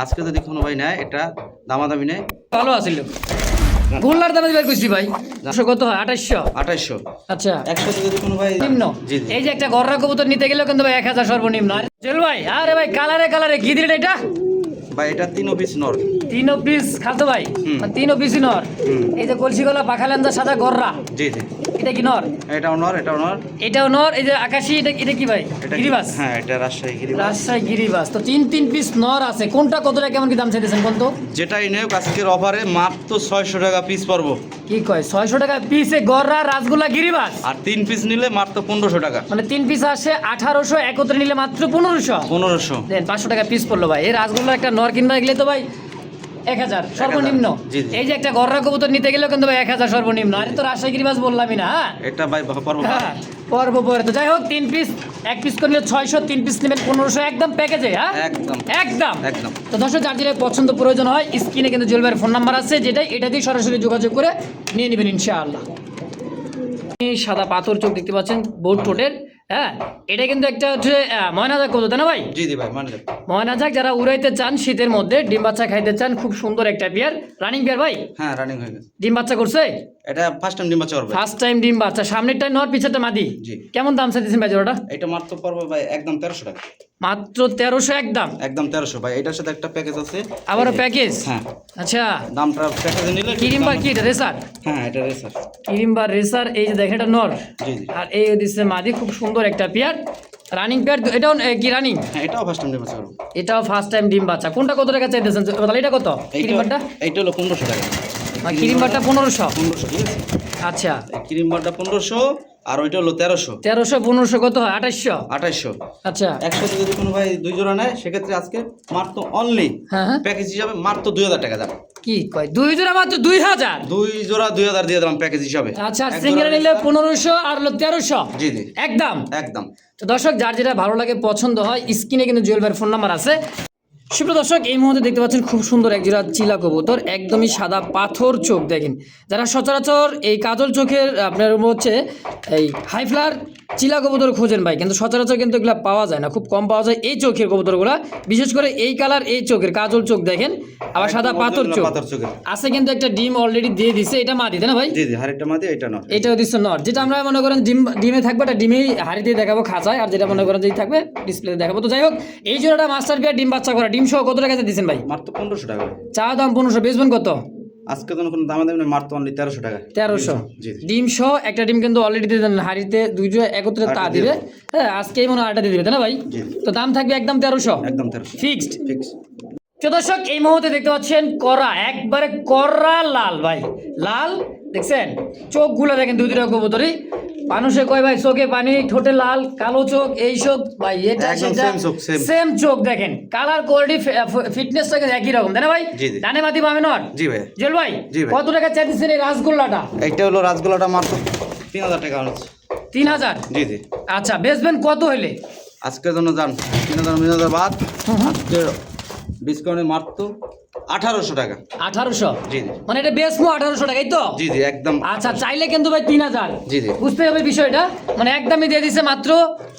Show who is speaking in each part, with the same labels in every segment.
Speaker 1: আজকে যদি কোনো ভাই নেয় এটা দামাদামি নেয়
Speaker 2: ভালো আছিল গোল্লার দামে বের করছি ভাই দুশো কত হয়? আঠাশশো আচ্ছা।
Speaker 1: একসাথে যদি কোনো ভাই
Speaker 2: নিম্ন? এই যে একটা গররা কবুতর নিতে গেলেও কিন্তু ভাই এক হাজার সর্বনিম্ন। আর ভাই আরে ভাই কালারে কালারে কি দিলেন এটা?
Speaker 1: ভাই এটা তিন পিস নর।
Speaker 2: তিন পিস খালতো ভাই? তিন পিসই নর। এই যে কলসি গলা পাখা লেন্দা সাদা গররা।
Speaker 1: জি জি।
Speaker 2: এটা কি নর?
Speaker 1: এটাও নর এটাও নর।
Speaker 2: এটাও নর এই যে আকাশি এটা এটা কি ভাই?
Speaker 1: এটা
Speaker 2: গিরিবাস?
Speaker 1: হ্যাঁ এটা রাজশাহী গিরিবাস।
Speaker 2: রাজশাহী গিরিবাস। তো তিন তিন পিস নর আছে। কোনটা কতটা কেমন কি দাম চাইতেছেন কোন তো?
Speaker 1: যেটাই নেও আজকের অফারে মাত্র ছয়শো টাকা পিস পড়ব।
Speaker 2: কি কয়? ছয়শো টাকা পিসে গররা রাসগোল্লা গিরিবাস?
Speaker 1: আর তিন পিস নিলে মাত্র পনেরোশো টাকা।
Speaker 2: মানে তিন পিস আসে আঠারোশো একত্রে নিলে মাত্র পনেরোশো।
Speaker 1: পনেরোশো।
Speaker 2: দেন পাঁচশো টাকা পিস পড়ল ভাই। এই রাসগোল্লা একটা নর কিনবা গেলে তো ভাই এক হাজার সর্বনিম্ন। এই যে একটা গররা কবুতর নিতে গেলেও কিন্তু ভাই এক হাজার সর্বনিম্ন। আরে তো রাজশাহী গিরিবাস বললামই না হ্যাঁ?
Speaker 1: এটা ভাই
Speaker 2: হ্যাঁ, পর্ব। পরে তো যাই হোক তিন পিস এক পিস করে নিলে ছয়শো তিন পিস নেবেন পনেরোশো একদম প্যাকেজে হ্যাঁ?
Speaker 1: একদম।
Speaker 2: একদম।
Speaker 1: একদম।
Speaker 2: তো দর্শক যার যেটা পছন্দ প্রয়োজন হয় স্ক্রিনে কিন্তু জুয়েলভাইয়ের ফোন নাম্বার আছে যেটা এটা দিয়ে সরাসরি যোগাযোগ করে নিয়ে নেবেন ইনশাআল্লাহ। এই সাদা পাথর চোখ দেখতে পাচ্ছেন বোর্ড টোটের হ্যাঁ এটা কিন্তু একটা হচ্ছে ময়নাজাক তাই না ভাই?
Speaker 1: জি জি ভাই
Speaker 2: ময়নাজাক যারা উড়াইতে চান শীতের মধ্যে ডিম বাচ্চা খাইতে চান খুব সুন্দর একটা বিয়ার রানিং বিয়ার ভাই?
Speaker 1: হ্যাঁ রানিং হয়ে গেছে।
Speaker 2: ডিম বাচ্চা করছে?
Speaker 1: এটা ফার্স্ট টাইম ডিম বাচ্চা করবে।
Speaker 2: ফার্স্ট টাইম ডিম বাচ্চা সামনেরটা নর পিছেরটা মাদি?
Speaker 1: জি।
Speaker 2: কেমন দাম চাইতেছেন ভাই জোড়াটা?
Speaker 1: এটা মাত্র পড়ব ভাই একদম তেরোশো টাকা।
Speaker 2: মাত্র তেরোশো একদম
Speaker 1: একদম তেরোশো। ভাই এটার সাথে একটা প্যাকেজ আছে।
Speaker 2: আবারও প্যাকেজ
Speaker 1: হ্যাঁ।
Speaker 2: আচ্ছা।
Speaker 1: দামটা প্যাকেজে নিলে
Speaker 2: কিরিম্বার কি এটা রেসার
Speaker 1: হ্যাঁ এটা রেসার
Speaker 2: কিরিম্বার রেসার এই যে দেখেন এটা নর। আর এই দিচ্ছে মাদি খুব সুন্দর একটা পেয়ার রানিং পেয়ার এটাও কি রানিং
Speaker 1: হ্যাঁ এটাও ফার্স্ট টাইম ডিম বাচ্চা
Speaker 2: এটাও ফার্স্ট টাইম ডিম বাচ্চা। কোনটা কত টাকা চাইতেছেন? তাহলে এটা কত? কিরিম্বারটা
Speaker 1: এইটা হলো পনেরোশো টাকা।
Speaker 2: আর কিরিম্বারটা পনেরোশো।
Speaker 1: পনেরোশো ঠিক আছে।
Speaker 2: আচ্ছা।
Speaker 1: ক্রিম বারটা পনেরোশো আর ওইটা হলো তেরোশো।
Speaker 2: তেরোশো পনেরোশো কত হয়? আঠাশশো আচ্ছা।
Speaker 1: একসাথে যদি কোনো ভাই দুই জোড়া নেয় সেক্ষেত্রে আজকে মাত্র অনলি
Speaker 2: হ্যাঁ
Speaker 1: প্যাকেজ হিসাবে মাত্র দুই হাজার টাকা দাম।
Speaker 2: কি কয়? দুই জোড়া মাত্র দুই হাজার?
Speaker 1: দুই জোড়া দুই হাজার দিয়ে দিলাম প্যাকেজ হিসাবে।
Speaker 2: আচ্ছা সিঙ্গেল নিলে
Speaker 1: নিলে-
Speaker 2: পনেরোশো আর হলো তেরোশো?
Speaker 1: জি জি।
Speaker 2: একদম?
Speaker 1: একদম।
Speaker 2: তো দর্শক যার যেটা ভালো লাগে পছন্দ হয় স্ক্রিনে কিন্তু জুয়েল ভাইয়ের ফোন নাম্বার আছে। সুপ্রিয় দর্শক, এই মুহূর্তে দেখতে পাচ্ছেন খুব সুন্দর এক জোড়া চিলা কবুতর, একদমই সাদা পাথর চোখ, দেখেন। যারা সচরাচর এই কাজল চোখের, আপনার হচ্ছে এই হাইফ্লার চিলা কবুতর খোঁজেন ভাই কিন্তু সচরাচর কিন্তু এগুলো পাওয়া যায় না খুব কম পাওয়া যায় এই চোখের কবুতরগুলা। বিশেষ করে এই কালার এই চোখের কাজল চোখ দেখেন আবার সাদা পাথর চোখ। আছে কিন্তু একটা ডিম অলরেডি দিয়ে দিছে এটা মা দিতে না ভাই?
Speaker 1: জি জি এটা
Speaker 2: এটাও দিচ্ছে নট যেটা আমরা মনে করেন ডিম ডিমে থাকবে এটা ডিমেই হাড়ি দিয়ে দেখাবো খাঁচায় আর যেটা মনে করেন যে থাকবে ডিসপ্লে দেখাবো। তো যাই হোক এই জোড়াটা মাস্টার বিয়ার ডিম বাচ্চা করা ডিম সহ কত টাকাতে দিচ্ছেন ভাই?
Speaker 1: মাত্র পনেরোশো টাকা।
Speaker 2: চা দাম পনেরোশো বেচবেন কত?
Speaker 1: আজকে তো কোনো দামে দামে মাত্র অনলি তেরোশো টাকা।
Speaker 2: তেরোশো? ডিম সহ একটা ডিম কিন্তু অলরেডি দিয়ে দেন হাড়িতে দুই জোড়া একত্রে তা দিবে। হ্যাঁ আজকেই মনে হয় আটা দিয়ে দিবে তাই না ভাই? তো দাম থাকবে একদম তেরোশো?
Speaker 1: একদম তেরোশো।
Speaker 2: ফিক্সড ফিক্সড দর্শক এই মুহূর্তে দেখতে পাচ্ছেন করা একবারে করা লাল ভাই। লাল দেখছেন? চোখগুলো দেখেন দুই দুটা কবুতরি মানুষে কয় ভাই চোখে পানি ঠোঁটে লাল কালো চোখ এই চোখ ভাই এটা সেটা
Speaker 1: চোখ,
Speaker 2: সেম চোখ দেখেন। কালার কোয়ালিটি ফিটনেসটা কিন্তু একই রকম তাই না ভাই। ডানে মাতি পাবে নট?
Speaker 1: জি ভাই।
Speaker 2: জেল ভাই কত টাকা চাইতেছেন এই রাসগোল্লাটা?
Speaker 1: এইটা হলো রাসগোল্লাটা মাত্র তিন হাজার টাকা হচ্ছে।
Speaker 2: তিন হাজার?
Speaker 1: জি জি।
Speaker 2: আচ্ছা বেচবেন কত হইলে
Speaker 1: আজকের জন্য যান। তিন হাজার তিন হাজার বাদ। আজকে ডিসকাউন্টে মাত্র আঠারোশো টাকা।
Speaker 2: আঠারোশো?
Speaker 1: জি জি।
Speaker 2: মানে এটা বেশ বেচবো আঠারোশো টাকাই তো?
Speaker 1: জি জি একদম।
Speaker 2: আচ্ছা চাইলে কিন্তু ভাই তিন হাজার।
Speaker 1: জি জি।
Speaker 2: বুঝতে হবে বিষয়টা। মানে একদমই দিয়ে দিছে মাত্র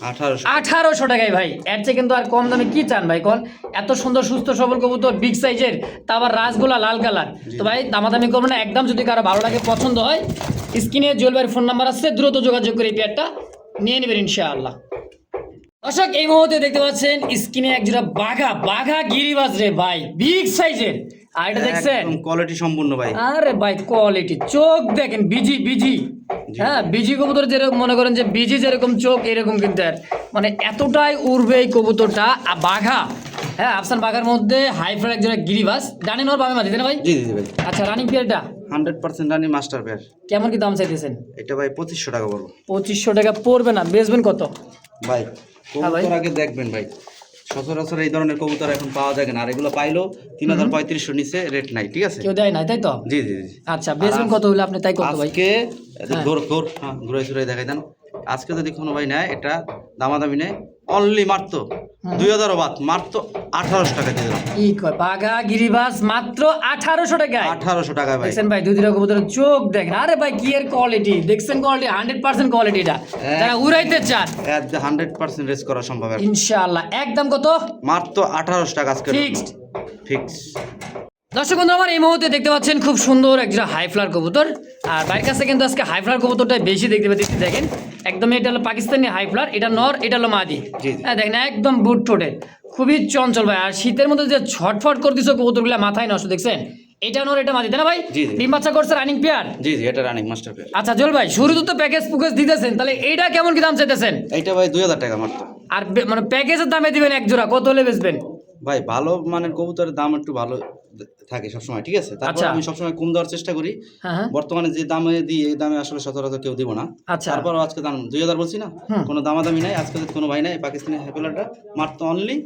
Speaker 1: আঠারোশো।
Speaker 2: আঠারোশো টাকায় ভাই। এর চেয়ে কিন্তু আর কম দামে কি চান ভাই কল এত সুন্দর সুস্থ সবল কবুতর বিগ সাইজের তা আবার রাসগোলা লাল কালার। তো ভাই দামাদামি করব না একদম যদি কারও ভালো লাগে পছন্দ হয় স্ক্রিনে জুয়েল ভাইয়ের ফোন নাম্বার আছে দ্রুত যোগাযোগ করে এই পেয়ারটা নিয়ে নেবেন ইনশাআল্লাহ। দর্শক এই মুহূর্তে দেখতে পাচ্ছেন স্ক্রিনে একজোড়া বাঘা বাঘা গিরিবাজ রে ভাই বিগ সাইজের আর এটা দেখছেন?
Speaker 1: একদম কোয়ালিটি সম্পূর্ণ ভাই।
Speaker 2: আরে ভাই কোয়ালিটি চোখ দেখেন বিজি বিজি। হ্যাঁ বিজি কবুতর যেরকম মনে করেন যে বিজি যেরকম চোখ এরকম কিন্তু আর মানে এতটাই উড়বে এই কবুতরটা আর বাঘা। হ্যাঁ আফসান বাঘার মধ্যে হাইফ্রার একজনের গিরিবাস। জানেন ওর বামে মাঝে তাই না ভাই?
Speaker 1: জি জি ভাই।
Speaker 2: আচ্ছা রানিং পিরিয়ডটা
Speaker 1: হান্ড্রেড পার্সেন্ট রানি মাস্টার পেয়ার
Speaker 2: কেমন কি দাম চাইতেছেন?
Speaker 1: এটা ভাই পঁচিশশো টাকা পড়ব।
Speaker 2: পঁচিশশো টাকা পড়বে না বেচবেন কত?
Speaker 1: ভাই। কবুতর আগে দেখবেন ভাই। সচরাচর এই ধরনের কবুতর এখন পাওয়া যায় না আর এগুলো পাইলো তিন হাজার পঁয়ত্রিশশো নিচে রেট নাই ঠিক আছে?
Speaker 2: কেউ দেয় না তাই তো?
Speaker 1: জি জি জি।
Speaker 2: আচ্ছা বেচবেন কত হলে আপনি তাই কত ভাই?
Speaker 1: আজকে ঘোর ঘোর হ্যাঁ। ঘুরে ঘুরে দেখাই দেন। আজকে যদি কোনো ভাই নেয় এটা দামাদামি নেয় অনলি মাত্র দুই হাজার বাদ মাত্র আঠারোশো টাকা দিয়ে
Speaker 2: কি কয় বাঘা গিরিবাস মাত্র আঠারোশো টাকায়।
Speaker 1: আঠারোশো টাকা ভাই।
Speaker 2: দেখছেন ভাই দুই দিন কবুতরের চোখ দেখেন। আরে ভাই কি এর কোয়ালিটি দেখছেন কোয়ালিটি হান্ড্রেড পার্সেন্ট কোয়ালিটিটা যারা উড়াইতে চান।
Speaker 1: হান্ড্রেড পার্সেন্ট রেস করা সম্ভব এখন।
Speaker 2: ইনশাআল্লাহ। একদম কত?
Speaker 1: মাত্র আঠারোশো টাকা আজকে।
Speaker 2: ফিক্সড
Speaker 1: ফিক্স
Speaker 2: দর্শক বন্ধু আমার এই মুহূর্তে দেখতে পাচ্ছেন খুব সুন্দর একটা হাই ফ্লার কবুতর। আর বাড়ির কাছে কিন্তু আজকে হাই ফ্লার কবুতরটা বেশি দেখতে পাচ্ছি। দেখেন একদম এটা হলো পাকিস্তানি হাই ফ্লার এটা নর এটা হলো মাদি। হ্যাঁ দেখেন একদম বুট ঠোঁটে। খুবই চঞ্চল ভাই। আর শীতের মধ্যে যে ছটফট করে দিছো কবুতরগুলো মাথায় নষ্ট দেখছেন? এটা নর এটা মাদি তাই না ভাই। ডিম বাচ্চা করছে রানিং পেয়ার
Speaker 1: জি জি এটা রানিং মাস্টার পেয়ার
Speaker 2: আচ্ছা জল ভাই শুরুতে তো প্যাকেজ পুকেজ দিতেছেন তাহলে এইটা কেমন কি দাম চাইতেছেন?
Speaker 1: এইটা ভাই দুই হাজার টাকা মাত্র।
Speaker 2: আর মানে প্যাকেজের দামে দিবেন এক জোড়া কত হলে বেচবেন?
Speaker 1: ভাই ভালো মানের কবুতরের দাম একটু ভালো। থাকে সবসময় ঠিক আছে? তারপর
Speaker 2: আচ্ছা।
Speaker 1: আমি সবসময় কম দেওয়ার চেষ্টা করি।
Speaker 2: হ্যাঁ হ্যাঁ।
Speaker 1: বর্তমানে যে দামে দিই এই দামে আসলে সচরাচর কেউ দিব না।
Speaker 2: আচ্ছা।
Speaker 1: তারপর আজকে দাম দুই হাজার বলছি না? কোনো দামাদামি নাই। আজকে কোনো ভাই নাই পাকিস্তানি হ্যাপেলারটা মাত্র অনলি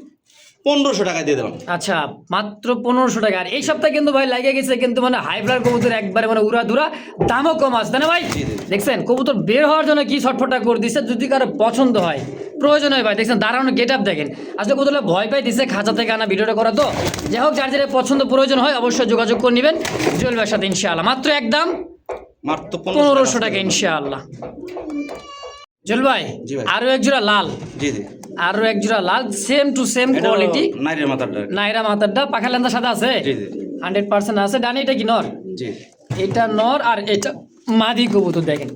Speaker 1: পনেরোশো টাকায় দিয়ে দিলাম।
Speaker 2: আচ্ছা মাত্র পনেরোশো টাকা। আর এই সপ্তাহে কিন্তু ভাই লাগে গেছে কিন্তু মানে হাই ফ্লার কবুতর একবারে মানে উড়া ধুরা দামও কম আছে তাই না ভাই। দেখছেন কবুতর বের হওয়ার জন্য কি ছটফটা করে দিচ্ছে যদি কারও পছন্দ হয়। প্রয়োজন হয় ভাই। দেখছেন দাঁড়ানো গেট আপ দেখেন। আসলে কবুতর ভয় পাই দিচ্ছে খাঁচা থেকে আনা ভিডিওটা করা তো। যাই হোক যার যেটা পছন্দ প্রয়োজন হয় অবশ্যই যোগাযোগ করে নেবেন জুয়েল ভাইয়ের সাথে ইনশাআল্লাহ। মাত্র একদম
Speaker 1: মাত্র
Speaker 2: পনেরোশো টাকা। ইনশাআল্লাহ। জুয়েল ভাই। আরও এক জোড়া লাল।
Speaker 1: জি জি।
Speaker 2: আরও এক জোড়া লাল সেম টু সেম কোয়ালিটি
Speaker 1: নাইরের মাথার
Speaker 2: নাইরা মাথারটা পাখা লেন্দার সাথে আছে?
Speaker 1: জি জি।
Speaker 2: হান্ড্রেড পার্সেন্ট আছে। ডানি এটা কি নর?
Speaker 1: জি।
Speaker 2: এটা নর আর এটা মাদি কবুতর দেখেন।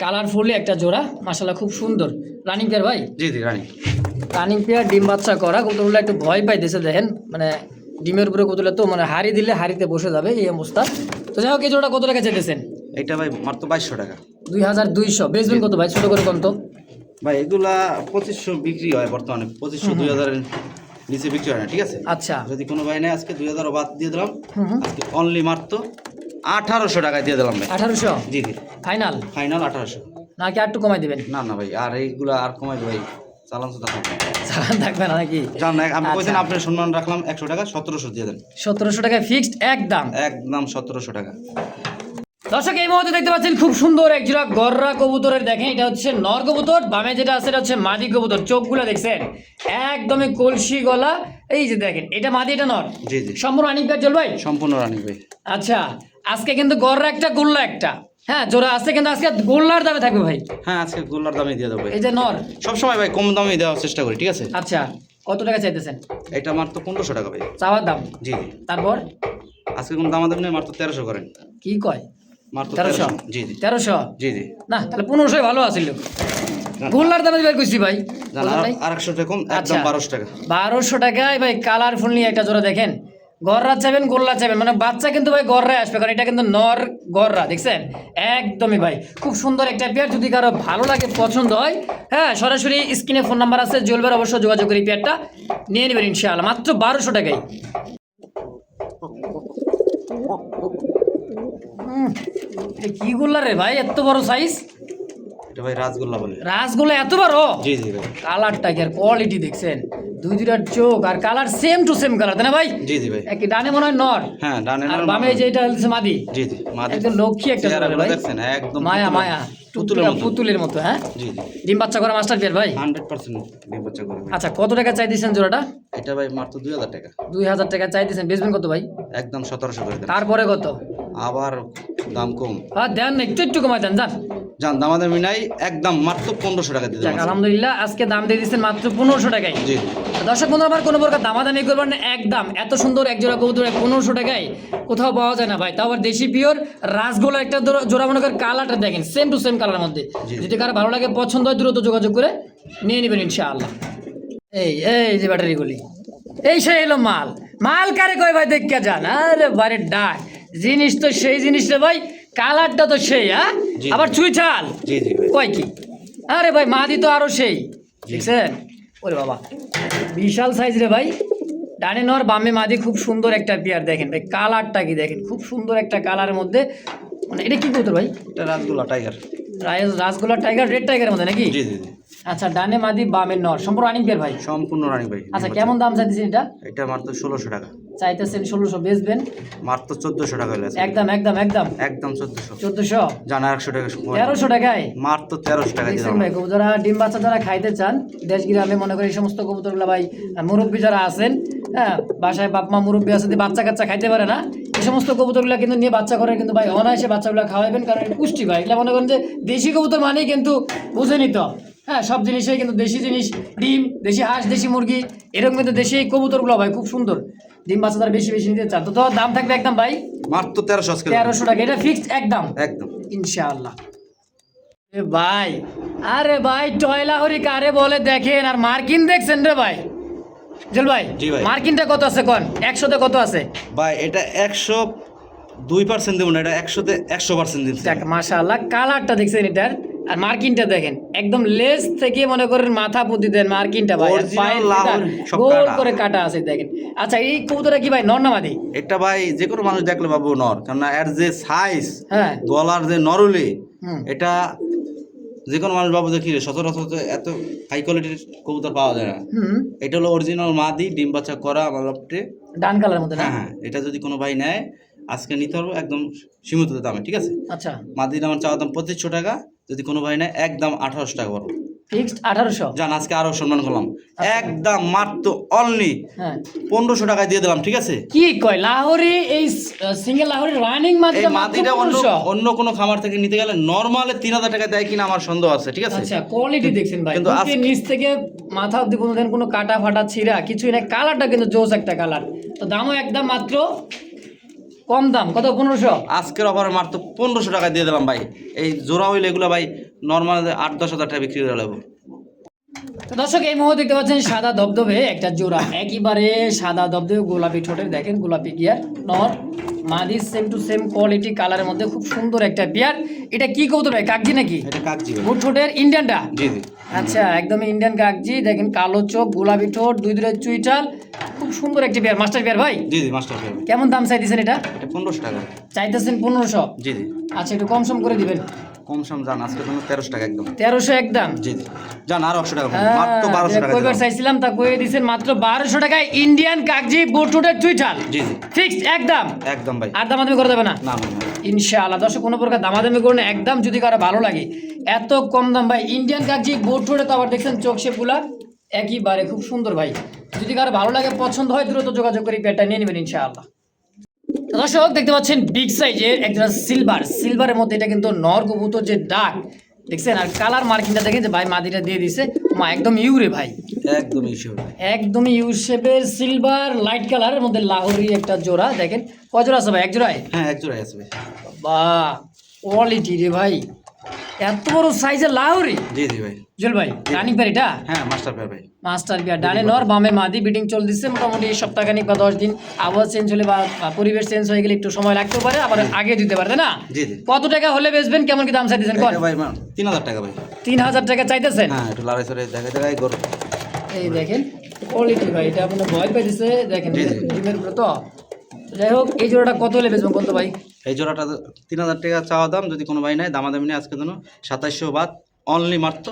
Speaker 2: কালারফুলি একটা জোড়া মাসাল্লাহ খুব সুন্দর। রানিং পেয়ার ভাই?
Speaker 1: জি জি রানিং।
Speaker 2: রানিং পেয়ার ডিম বাচ্চা করা কবুতরগুলো একটু ভয় পাই পাইতেছে দেখেন মানে ডিমের উপরে কবুতরগুলো তো মানে হাড়ি দিলে হাড়িতে বসে যাবে এই অবস্থা। তো যাই হোক এই জোড়া কত টাকা চাইতেছেন?
Speaker 1: এটা ভাই মাত্র বাইশশো টাকা।
Speaker 2: দুই হাজার দুইশো। বেচবেন কত ভাই? ছোটো করে কম তো?
Speaker 1: ভাই এগুলা পঁচিশশো বিক্রি হয় বর্তমানে। পঁচিশশো দুই হাজারের নিচে বিক্রি হয় না ঠিক আছে?
Speaker 2: আচ্ছা।
Speaker 1: যদি কোনো ভাই নেই আজকে দুই হাজার বাদ দিয়ে দিলাম। আজকে অনলি মাত্র আঠারোশো টাকায় দিয়ে দিলাম ভাই।
Speaker 2: আঠারোশো?
Speaker 1: জি জি।
Speaker 2: ফাইনাল?
Speaker 1: ফাইনাল আঠারোশো।
Speaker 2: নাকি আর একটু কমাই দেবেন?
Speaker 1: না না ভাই আর এইগুলা আর কমাই দেবো ভাই চালান তো থাকবে।
Speaker 2: চালান থাকবে না নাকি?
Speaker 1: জান আমি
Speaker 2: আচ্ছা।
Speaker 1: কইছেন আপনার সম্মান রাখলাম একশো টাকা সতেরোশো দিয়ে দেন।
Speaker 2: সতেরোশো টাকা ফিক্সড একদম।
Speaker 1: একদম সতেরোশো টাকা।
Speaker 2: দর্শক এই মুহূর্তে দেখতে পাচ্ছেন খুব সুন্দর এক জোড়া গররা কবুতরের দেখেন এটা হচ্ছে নর কবুতর বামে যেটা আছে এটা হচ্ছে মাদি কবুতর চোখগুলো দেখছেন? একদমই কলসি গলা এই যে দেখেন এটা মাদি এটা নর?
Speaker 1: জি জি।
Speaker 2: সম্পূর্ণ আনিক ভাই
Speaker 1: সম্পূর্ণ রানি ভাই
Speaker 2: আচ্ছা আজকে কিন্তু গররা একটা গোল্লা একটা। হ্যাঁ জোড়া আছে কিন্তু আজকে গোল্লার দামে থাকবে ভাই।
Speaker 1: হ্যাঁ আজকে গোল্লার দামে দিয়ে দেবো
Speaker 2: এই যে নর।
Speaker 1: সবসময় ভাই কম দামে দেওয়ার চেষ্টা করি ঠিক আছে?
Speaker 2: আচ্ছা কত টাকা চাইতেছেন?
Speaker 1: এটা মাত্র পনেরোশো টাকা ভাই।
Speaker 2: চাওয়ার দাম?
Speaker 1: জি। জি
Speaker 2: তারপর?
Speaker 1: আজকে কোনো দাম দাম নেই মাত্র তেরোশো করেন।
Speaker 2: কি কয়?
Speaker 1: মাত্র
Speaker 2: তেরোশো?
Speaker 1: জি জি।
Speaker 2: তেরোশো?
Speaker 1: জি জি।
Speaker 2: না তাহলে পনেরোশোই ভালো আছিল। গোল্লার দামে বের করছি ভাই। ভাই?
Speaker 1: টাকা কম
Speaker 2: আচ্ছা।
Speaker 1: একদম বারোশো টাকা।
Speaker 2: বারোশো টাকায় ভাই কালারফুল নিয়ে একটা জোড়া দেখেন। গররা চাইবেন গোল্লা চাইবেন মানে বাচ্চা কিন্তু ভাই গররায় আসবে কারণ এটা কিন্তু নর গররা দেখছেন? একদমই ভাই। খুব সুন্দর একটা পেয়ার যদি কারও ভালো লাগে পছন্দ হয় হ্যাঁ সরাসরি স্ক্রিনে ফোন নাম্বার আছে জলবার অবশ্যই যোগাযোগ করে পেয়ারটা নিয়ে নেবেন ইনশাআল্লাহ। মাত্র বারোশো টাকায়। কি গোল্লা রে ভাই এত বড় সাইজ
Speaker 1: এটা ভাই রাজগোল্লা বলে।
Speaker 2: রাসগোল্লা এত বড়?
Speaker 1: জি জি ভাই।
Speaker 2: কালারটা কি আর কোয়ালিটি দেখছেন? দুই দুইটার চোখ আর colour same to same colour তাই না ভাই?
Speaker 1: জি জি ভাই।
Speaker 2: একই ডানে মনে হয় নর।
Speaker 1: হ্যাঁ ডানে
Speaker 2: আর বামে যে এটা হচ্ছে মাদি।
Speaker 1: জি জি মাদি
Speaker 2: একদম লক্ষ্মী একটা ভাই।
Speaker 1: দেখছেন একদম
Speaker 2: মায়া মায়া।
Speaker 1: পুতুলের মতো।
Speaker 2: পুতুলের মতো হ্যাঁ?
Speaker 1: জি জি।
Speaker 2: ডিম বাচ্চা করা মাস্টার পিয়ার ভাই?
Speaker 1: হান্ড্রেড পার্সেন্ট বাচ্চা করবে
Speaker 2: আচ্ছা কত টাকা চাই দিয়েছেন জোড়াটা?
Speaker 1: এটা ভাই মাত্র দুই হাজার টাকা।
Speaker 2: দুই হাজার টাকা চাই দিয়েছেন বেচবেন কত ভাই?
Speaker 1: একদম সতেরোশো করে দেন।
Speaker 2: তারপরে কত?
Speaker 1: আবার দাম কম।
Speaker 2: আর দেন না একটু একটু কমাই দেন যান।
Speaker 1: জান দামাদামি নাই একদম মাত্র পনেরোশো টাকা
Speaker 2: যাক আলহামদুলিল্লাহ আজকে দাম দিয়ে দিচ্ছেন মাত্র পনেরোশো টাকায়।
Speaker 1: জি।
Speaker 2: দর্শক বন্ধু আমার কোনো প্রকার দামাদামি করবেন না একদম এত সুন্দর এক জোড়া কবুতর পনেরোশো টাকায় কোথাও পাওয়া যায় না ভাই। তাও আবার দেশি পিওর রাসগোলা একটা জোড়া- মনে করেন কালারটা দেখেন সেম টু সেম কালারের মধ্যে। যদি কারও ভালো লাগে পছন্দ হয় দ্রুত যোগাযোগ করে নিয়ে নেবেন ইনশাআল্লাহ। এই এই যে ব্যাটারিগুলি। এই সেই এলো মাল। মাল কারে কয় ভাই দেখে যান। আরে বাড়ির ডাক। জিনিস তো সেই জিনিসটা ভাই কালারটা তো সেই হ্যাঁ? আবার চুই চাল কয় কি? আরে ভাই মাদি তো আরও সেই দেখছেন? ওরে বাবা বিশাল সাইজ রে ভাই। ডানে নর বামে মাদি খুব সুন্দর একটা পেয়ার দেখেন ভাই। কালারটা কি দেখেন? খুব সুন্দর একটা কালারের মধ্যে মানে এটা কি কবুতর ভাই?
Speaker 1: এটা রাজগোল্লা টাইগার
Speaker 2: রাসগোলা টাইগার রেড টাইগারের মধ্যে নাকি?
Speaker 1: জি জি জি।
Speaker 2: আচ্ছা ডানে মাদি বামে নর সম্পূর্ণ রানিং পেয়ার ভাই?
Speaker 1: সম্পূর্ণ রানি ভাই
Speaker 2: আচ্ছা কেমন দাম চাইতেছেন এটা?
Speaker 1: এটা মাত্র ষোলোশো টাকা।
Speaker 2: চাইতেছেন ষোলোশো বেচবেন?
Speaker 1: মাত্র চোদ্দোশো টাকা হলে
Speaker 2: একদম একদম একদম।
Speaker 1: একদম চোদ্দোশো।
Speaker 2: চোদ্দশো?
Speaker 1: জানা একশো টাকা
Speaker 2: তেরোশো টাকায়?
Speaker 1: মাত্র তেরোশো টাকা
Speaker 2: ভাই যারা ডিম বাচ্চা যারা খাইতে চান দেশ গ্রামে মনে করি এই সমস্ত কবুতরগুলো ভাই মুরব্বী যারা আছেন হ্যাঁ বাসায় বাপ মা মুরব্বী আছে যদি বাচ্চা কাচ্চা খাইতে পারে না এই সমস্ত কবুতরগুলো কিন্তু নিয়ে বাচ্চা করে কিন্তু ভাই অনায়াসে বাচ্চাগুলো খাওয়াবেন কারণ এটা পুষ্টি ভাই। এগুলো মনে করেন যে দেশি কবুতর মানেই কিন্তু বুঝে নিত হ্যাঁ সব জিনিসই কিন্তু দেশি জিনিস ডিম দেশি হাঁস দেশি মুরগি এরকম কিন্তু দেশি এই কবুতরগুলো ভাই খুব সুন্দর। ডিম বাচ্চা তারা বেশি বেশি নিতে চান। তো দাম থাকবে একদম ভাই?
Speaker 1: মাত্র তেরোশো
Speaker 2: তেরোশো টাকা। এটা ফিক্সড একদম?
Speaker 1: একদম।
Speaker 2: ইনশাআল্লাহ। এ ভাই আরে ভাই টয়লাহরি কারে বলে দেখেন? আর মার্কিন দেখছেন রে ভাই? জল ভাই
Speaker 1: জি ভাই।
Speaker 2: মার্কিনটা কত আছে কোন? একশোতে কত আছে?
Speaker 1: ভাই এটা একশো দুই পার্সেন্ট দেবো না এটা একশোতে একশো পার্সেন্ট দিচ্ছে।
Speaker 2: দেখ মাশাআল্লাহ কালারটা দেখছেন এটার? আর মার্কিনটা দেখেন একদম লেস থেকে মনে করেন মাথা পুঁতি দেন মার্কিনটা ভাই গোল করে কাটা আছে দেখেন। আচ্ছা এই কবুতরটা কি ভাই নর্নামাদি
Speaker 1: এটা ভাই যে কোনো মানুষ দেখলে বাবু নর কেননা এর যে সাইজ
Speaker 2: হ্যাঁ।
Speaker 1: গলার যে নরলি এটা যে কোনো মানুষ বাবু দেখি সচরাচর এত হাই কোয়ালিটির কবুতর পাওয়া যায় না।
Speaker 2: হুম।
Speaker 1: এটা হলো অরিজিনাল মাদি ডিম বাচ্চা করা আমার লপটে।
Speaker 2: ডান কালার মধ্যে না?
Speaker 1: হ্যাঁ হ্যাঁ এটা যদি কোনো ভাই নেয় আজকে নিতে পারব একদম সীমিত দামে ঠিক আছে?
Speaker 2: আচ্ছা।
Speaker 1: মাদির আমার চাওয়া দাম পঁচিশশো টাকা যদি কোনো ভাই নেয় একদম আঠারোশো টাকা পারব
Speaker 2: ফিক্সড আঠারোশো?
Speaker 1: জান আজকে আরও সম্মান করলাম। একদম মাত্র অনলি
Speaker 2: হ্যাঁ।
Speaker 1: পনেরোশো টাকায় দিয়ে দিলাম ঠিক আছে?
Speaker 2: কি কয় লাহোরি এই সিঙ্গেল লাহোরি রানিং মাদিটা
Speaker 1: মাদিটা অন্য অন্য কোনো খামার থেকে নিতে গেলে নর্মালে তিন হাজার টাকা দেয় কিনা আমার সন্দেহ আছে ঠিক আছে?
Speaker 2: আচ্ছা কোয়ালিটি দেখছেন ভাই।
Speaker 1: কিন্তু আজকে-
Speaker 2: নিচ থেকে মাথা অব্দি কোনো দেন কোনো কাটা ফাটা ছিঁড়া কিছুই না কালারটা কিন্তু জোস একটা কালার তো দামও একদম মাত্র কম দাম, কত, পনেরোশো?
Speaker 1: আজকের অফারে মাত্র পনেরোশো টাকা দিয়ে দিলাম ভাই। এই জোড়া হইলে এগুলো ভাই নর্মাল আট, দশ হাজার টাকা বিক্রি করে
Speaker 2: তো দর্শক এই মুহূর্তে দেখতে পাচ্ছেন সাদা দবদবে একটা জোড়া। একেবারে সাদা দবদবে গোলাপি ঠোঁটের দেখেন গোলাপি গিয়ার নর মাদি সেম টু সেম কোয়ালিটি কালারের মধ্যে খুব সুন্দর একটা বিয়ার এটা কি কৌতো ভাই কাকজি নাকি?
Speaker 1: এটা কাকজি ভাই।
Speaker 2: মুঠ ঠোঁটের ইন্ডিয়ানটা?
Speaker 1: জি জি।
Speaker 2: আচ্ছা একদম ইন্ডিয়ান কাকজি দেখেন কালো চোখ গোলাপি ঠোঁট দুই দুটো চুইটাল খুব সুন্দর একটি বিয়ার মাস্টার বিয়ার ভাই?
Speaker 1: জি জি মাস্টার ভাই
Speaker 2: কেমন দাম চাইতেছেন এটা?
Speaker 1: এটা পনেরোশো টাকা।
Speaker 2: চাইতেছেন পনেরোশো?
Speaker 1: জি জি।
Speaker 2: আচ্ছা একটু কম সম করে দিবেন।
Speaker 1: কম সম জান আজকে জন্য তেরোশো টাকা একদম।
Speaker 2: তেরোশো একদম
Speaker 1: জি জি। জান আরও একশো টাকা মাত্র বারোশো টাকা
Speaker 2: কইবার চাইছিলাম তা কয়ে মাত্র বারোশো টাকায় ইন্ডিয়ান কাগজি বুটুটের টুইটাল
Speaker 1: জি জি।
Speaker 2: ফিক্সড একদম
Speaker 1: একদম ভাই।
Speaker 2: আর দামাদামি করে দেবে না?
Speaker 1: না।
Speaker 2: ইনশাআল্লাহ দর্শক কোনো প্রকার দামাদামি করুন একদম যদি কারও ভালো লাগে। এত কম দাম ভাই ইন্ডিয়ান কাগজি বুটুটে তো আবার দেখছেন চোখ শেপগুলা একইবারে খুব সুন্দর ভাই। যদি কারও ভালো লাগে পছন্দ হয় দ্রুত যোগাযোগ করে পেটটা নিয়ে নেবেন ইনশাআল্লাহ। দর্শক দেখতে পাচ্ছেন বিগ সাইজের একটা সিলভার সিলভারের মধ্যে এটা কিন্তু নর কবুতর যে ডাক দেখছেন? আর কালার মার্কিংটা দেখেন যে ভাই মাদিটা দিয়ে দিছে। মা একদম ইউরে ভাই।
Speaker 1: একদম ভাই
Speaker 2: একদমই ইউ শেপের সিলভার লাইট কালারের মধ্যে লাহোরি একটা জোড়া দেখেন? কজোড়া জোড়া আছে ভাই? এক জোড়ায়?
Speaker 1: হ্যাঁ এক জোড়ায় আছে ভাই।
Speaker 2: বা কোয়ালিটি রে ভাই। এত বড় সাইজের লাহোরি?
Speaker 1: জি জি ভাই।
Speaker 2: জল ভাই রানিং প্যার এটা
Speaker 1: হ্যাঁ মাস্টার ভাই। ভাই
Speaker 2: মাস্টার বিয়ার ডানে নর বামে মাদি বিডিং চলতেছে। মোটামুটি সপ্তাহখানিক বা দশ দিন আবহাওয়া চেঞ্জ হলে বা পরিবেশ চেঞ্জ হয়ে গেলে একটু সময় লাগতে পারে আবার আগে দিতে পারে না?
Speaker 1: জি জি।
Speaker 2: কত টাকা হলে বেচবেন? কেমন কি দাম চাইতেছেন? কন?
Speaker 1: ভাই তিন হাজার টাকা ভাই।
Speaker 2: তিন হাজার টাকা চাইতেছেন?
Speaker 1: হ্যাঁ একটু লড়াই সরে দেখা দেখাই গরু।
Speaker 2: এই দেখেন কোয়ালিটি ভাই এটা আপনার ভয় পাইতেছে। দেখেন। ডিমের উপরে তো যাই হোক এই জোড়াটা কত হলে বেচবেন কত ভাই?
Speaker 1: এই জোড়াটা তিন হাজার টাকা চাওয়া দাম যদি কোনো ভাই নেয় দামাদামি নেই আজকে জন্য সাতাইশশো বাদ অনলি মাত্র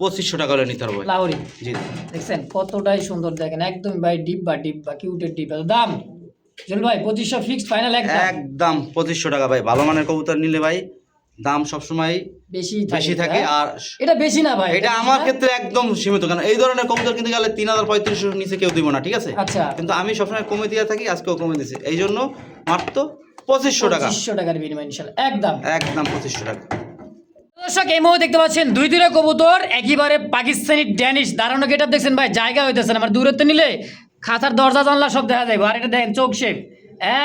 Speaker 1: পঁচিশশো টাকা হলে নিতে হবে
Speaker 2: লাহরি?
Speaker 1: জি।
Speaker 2: দেখছেন কতটাই সুন্দর দেখেন একদম ভাই ডিব্বা ডিব্বা কিউটের ডিব্বা দাম। জল ভাই পঁচিশশো ফিক্সড ফাইনাল একদম
Speaker 1: পঁচিশশো টাকা ভাই ভালো মানের কবুতর নিলে ভাই দাম সবসময়
Speaker 2: বেশি
Speaker 1: বেশি থাকে? আর
Speaker 2: এটা বেশি না ভাই
Speaker 1: এটা আমার ক্ষেত্রে একদম সীমিত কারণ এই ধরনের কবুতর কিনতে গেলে তিন হাজার পঁয়ত্রিশশোর নিচে কেউ দিব না ঠিক আছে?
Speaker 2: আচ্ছা।
Speaker 1: কিন্তু আমি সবসময় কমে দিয়ে থাকি আজকেও কমে দিছি এই জন্য মাত্র পঁচিশশো টাকা।
Speaker 2: পঁচিশশো টাকার বিনিময় ইনশাল্লাহ একদম।
Speaker 1: একদম পঁচিশশো টাকা।
Speaker 2: দর্শক এই মুহূর্তে দেখতে পাচ্ছেন দুই দুইটা কবুতর একেবারে পাকিস্তানি ড্যানিশ। দাঁড়ানো গেট দেখছেন ভাই জায়গা হইতেছে না আমার দূরত্ব নিলে খাতার দরজা জানলা সব দেখা যায় আর এটা দেখেন চোখ শেপ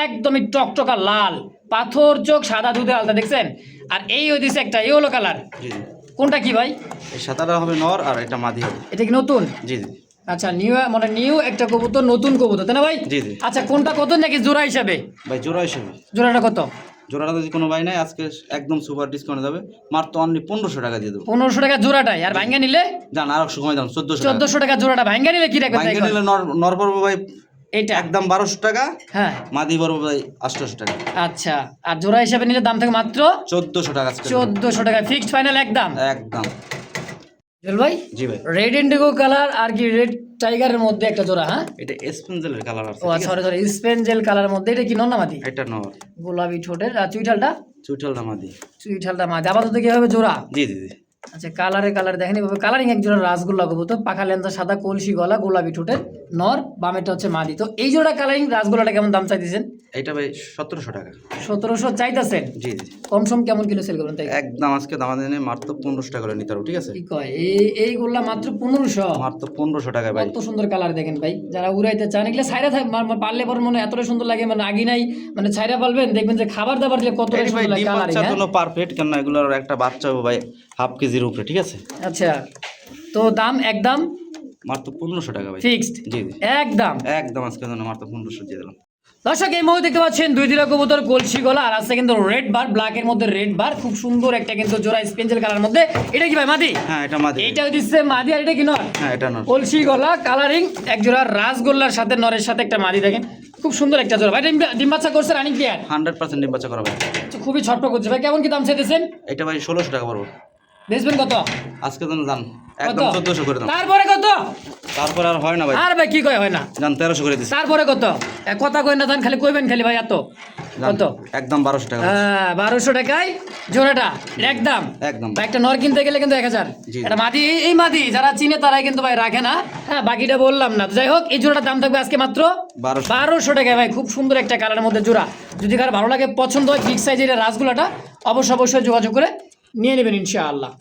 Speaker 2: একদমই টকটকা লাল পাথর চোখ সাদা দুধে আলতা দেখছেন? আর এই হইতেছে একটা ইয়েলো কালার কোনটা কি ভাই?
Speaker 1: সাঁতারা হবে নর আর এটা মাদি হবে।
Speaker 2: এটা কি নতুন?
Speaker 1: জি জি।
Speaker 2: আচ্ছা নিউ মানে নিউ একটা কবুতর নতুন কবুতর তাই না ভাই?
Speaker 1: জি জি।
Speaker 2: আচ্ছা কোনটা কত নাকি জোড়া হিসাবে?
Speaker 1: ভাই জোড়া হিসেবে।
Speaker 2: জোড়াটা কত?
Speaker 1: জোড়াটা যদি কোনো ভাই নাই আজকে একদম সুপার ডিসকাউন্ট যাবে। মাত্র অনলি পনেরোশো টাকা দিয়ে দেবো।
Speaker 2: পনেরোশো টাকা জোড়াটাই আর ভাঙ্গা নিলে?
Speaker 1: জান আর একশো কমে দাম চোদ্দোশো
Speaker 2: চোদ্দশো টাকা জোড়াটা ভাঙ্গা নিলে কি রাখবেন
Speaker 1: বাইকে নিলে নর নর পড়ব ভাই
Speaker 2: এইটা?
Speaker 1: একদম বারোশো টাকা
Speaker 2: হ্যাঁ।
Speaker 1: মাদি পড়ব ভাই আটশোশো টাকা।
Speaker 2: আচ্ছা আর জোড়া হিসাবে নিলে দাম থাকে মাত্র
Speaker 1: চোদ্দোশো টাকা
Speaker 2: চোদ্দশো টাকা ফিক্সড ফাইনাল একদম?
Speaker 1: একদম।
Speaker 2: ভাই?
Speaker 1: জি ভাই।
Speaker 2: রেড ইন্ডিগো কালার আর কি রেড টাইগারের মধ্যে একটা জোড়া হ্যাঁ?
Speaker 1: এটা স্পেন্সেলের কালার আছে
Speaker 2: ও সরি সরি স্পেঞ্জেল কালারের মধ্যে। এটা কি নন্নামাতি
Speaker 1: এটা নর।
Speaker 2: গোলাপি ঠোঁটের। আর চুইঠালটা?
Speaker 1: চুইঠালটা মাদি।
Speaker 2: চুইঠালটা মাঝে আপাতত কি হবে জোড়া?
Speaker 1: জি জি জি।
Speaker 2: আচ্ছা কালারে কালার দেখেন এভাবে কালারিং এক জোড়া রাসগোল্লা কবুতর পাখা লেন্সা সাদা কলসি গলা গোলাপি ঠোঁটের নর বামেরটা হচ্ছে মাদি। তো এই জোড়া কালারিং রাসগোলাটা কেমন দাম চাইতেছেন?
Speaker 1: এটা ভাই সতেরোশো টাকা।
Speaker 2: সতেরোশো চাইতেছেন?
Speaker 1: জি জি
Speaker 2: কম সম কেমন কিলো সেল করবেন তাই?
Speaker 1: একদম আজকে দাম দিনে মাত্র পনেরোশো টাকা করে নিতে ঠিক আছে?
Speaker 2: কি কয়? এই এইগুলা মাত্র পনেরোশো?
Speaker 1: মাত্র পনেরোশো টাকা ভাই।
Speaker 2: কত সুন্দর কালার দেখেন ভাই। যারা উড়াইতে চান এগুলো ছাইরা থাক পারলে পর মনে হয় এতটা সুন্দর লাগে মানে আগি নাই মানে ছাইরা পারবেন দেখবেন যে খাবার দাবার দিলে কতটা
Speaker 1: এই ভাই
Speaker 2: সুন্দর লাগে কালারিং
Speaker 1: পারফেক্ট কেন এগুলোর একটা বাচ্চা হবে ভাই। হাফ কেজির উপরে ঠিক আছে?
Speaker 2: আচ্ছা তো দাম একদম?
Speaker 1: মাত্র পনেরোশো টাকা ভাই।
Speaker 2: ফিক্সড?
Speaker 1: জি
Speaker 2: একদম?
Speaker 1: একদম আজকে জন্য মাত্র পনেরোশো দিয়ে দিলাম।
Speaker 2: দর্শক এই মুহূর্তে দেখতে পাচ্ছেন দুই দিলা কবুতর কলসি গলা আর আছে কিন্তু রেড বার ব্ল্যাক এর মধ্যে রেড বার খুব সুন্দর একটা কিন্তু জোড়া স্পেঞ্জেল কালার মধ্যে। এটা কি ভাই মাদি?
Speaker 1: হ্যাঁ এটা মাদি।
Speaker 2: এইটা দিচ্ছে মাদি আর এটা কি নর?
Speaker 1: হ্যাঁ এটা নয়
Speaker 2: কলসি গলা কালারিং এক জোড়া রাসগোল্লার সাথে নরের সাথে একটা মাদি দেখেন। খুব সুন্দর একটা জোড়া। ভাই ডিম বাচ্চা করছে রানিং প্লেয়ার
Speaker 1: হান্ড্রেড পার্সেন্ট ডিম বাচ্চা করা ভাই।
Speaker 2: খুবই ছটফট করছে। ভাই কেমন কি দাম চাইতেছেন?
Speaker 1: এটা ভাই ষোলোশো টাকা পড়ব।
Speaker 2: বেচবেন কত?
Speaker 1: আজকে দাম একদম চোদ্দশো করে দাম।
Speaker 2: তারপরে কত?
Speaker 1: তারপর আর হয় না ভাই।
Speaker 2: আর ভাই কি কয় হয় না?
Speaker 1: জান তেরোশো করে দিচ্ছি
Speaker 2: তারপরে কত? কথা কই না ধান খালি কইবেন খালি ভাই এত। কত?
Speaker 1: একদম বারোশো টাকা
Speaker 2: হ্যাঁ বারোশো টাকায় জোড়াটা একদম।
Speaker 1: একদম।
Speaker 2: একটা নর কিনতে গেলে কিন্তু এক হাজার। এটা মাদি এই মাদি যারা চিনে তারাই কিন্তু ভাই রাখে না। হ্যাঁ বাকিটা বললাম না। যাই হোক এই জোড়াটার দাম থাকবে আজকে মাত্র
Speaker 1: বারোশো।
Speaker 2: টাকায় ভাই খুব সুন্দর একটা কালারের মধ্যে জোড়া। যদি কারও ভালো লাগে পছন্দ হয় বিগ সাইজের রাসগুলাটা অবশ্যই অবশ্যই যোগাযোগ করে নিয়ে নেবেন ইনশাআল্লাহ